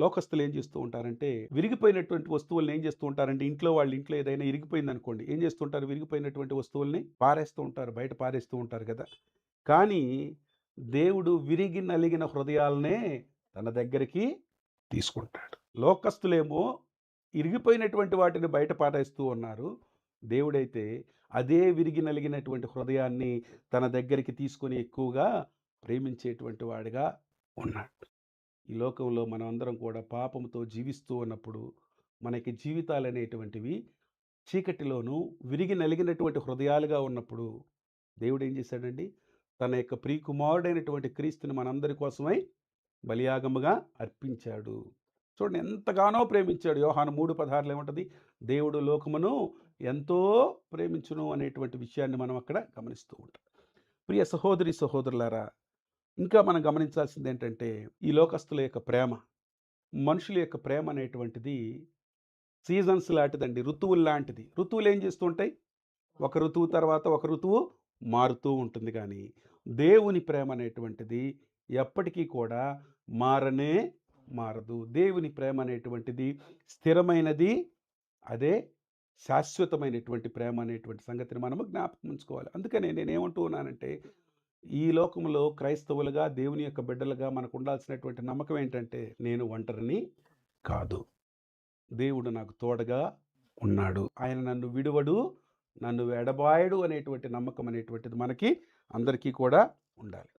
లోకస్తులు ఏం చేస్తూ ఉంటారంటే విరిగిపోయినటువంటి వస్తువులను ఏం చేస్తూ ఉంటారంటే ఇంట్లో వాళ్ళ ఇంట్లో ఏదైనా ఇరిగిపోయింది అనుకోండి ఏం చేస్తుంటారు విరిగిపోయినటువంటి వస్తువుల్ని పారేస్తూ ఉంటారు బయట పారేస్తూ ఉంటారు కదా. కానీ దేవుడు విరిగి నలిగిన హృదయాలనే తన దగ్గరికి తీసుకుంటాడు. లోకస్తులేమో ఇరిగిపోయినటువంటి వాటిని బయట పారేస్తూ ఉన్నారు. దేవుడైతే అదే విరిగి నలిగినటువంటి హృదయాన్ని తన దగ్గరికి తీసుకొని ఎక్కువగా ప్రేమించేటువంటి వాడిగా ఉన్నాడు. ఈ లోకంలో మనం అందరం కూడా పాపంతో జీవిస్తూ ఉన్నప్పుడు మనకి జీవితాలు అనేటువంటివి చీకటిలోనూ విరిగి నలిగినటువంటి హృదయాలుగా ఉన్నప్పుడు దేవుడు ఏం చేశాడండి? తన యొక్క ప్రియకుమారుడైనటువంటి క్రీస్తుని మనందరి కోసమై బలియాగముగా అర్పించాడు. చూడండి ఎంతగానో ప్రేమించాడు. యోహాను మూడు పదహారులు ఏముంటుంది? దేవుడు లోకమును ఎంతో ప్రేమించును అనేటువంటి విషయాన్ని మనం అక్కడ గమనిస్తూ ఉంటాం. ప్రియ సహోదరి సహోదరులారా ఇంకా మనం గమనించాల్సింది ఏంటంటే ఈ లోకస్తుల యొక్క ప్రేమ మనుషుల యొక్క ప్రేమ అనేటువంటిది సీజన్స్ లాంటిదండి ఋతువులు లాంటిది. ఋతువులు ఏం చేస్తుంటాయి ఒక ఋతువు తర్వాత ఒక ఋతువు మారుతూ ఉంటుంది కానీ దేవుని ప్రేమ అనేటువంటిది ఎప్పటికీ కూడా మారనే మారదు. దేవుని ప్రేమ అనేటువంటిది స్థిరమైనది అదే శాశ్వతమైనటువంటి ప్రేమ అనేటువంటి సంగతిని మనము జ్ఞాపకం ఉంచుకోవాలి. అందుకనే నేనేమంటూ ఉన్నానంటే ఈ లోకంలో క్రైస్తవులుగా దేవుని యొక్క బిడ్డలుగా మనకు ఉండాల్సినటువంటి నమ్మకం ఏంటంటే నేను ఒంటరిని కాదు. దేవుడు నాకు తోడగా ఉన్నాడు. ఆయన నన్ను విడువడు నన్ను ఎడబాయడు అనేటువంటి నమ్మకం అనేటువంటిది మనకి అందరికీ కూడా ఉండాలి.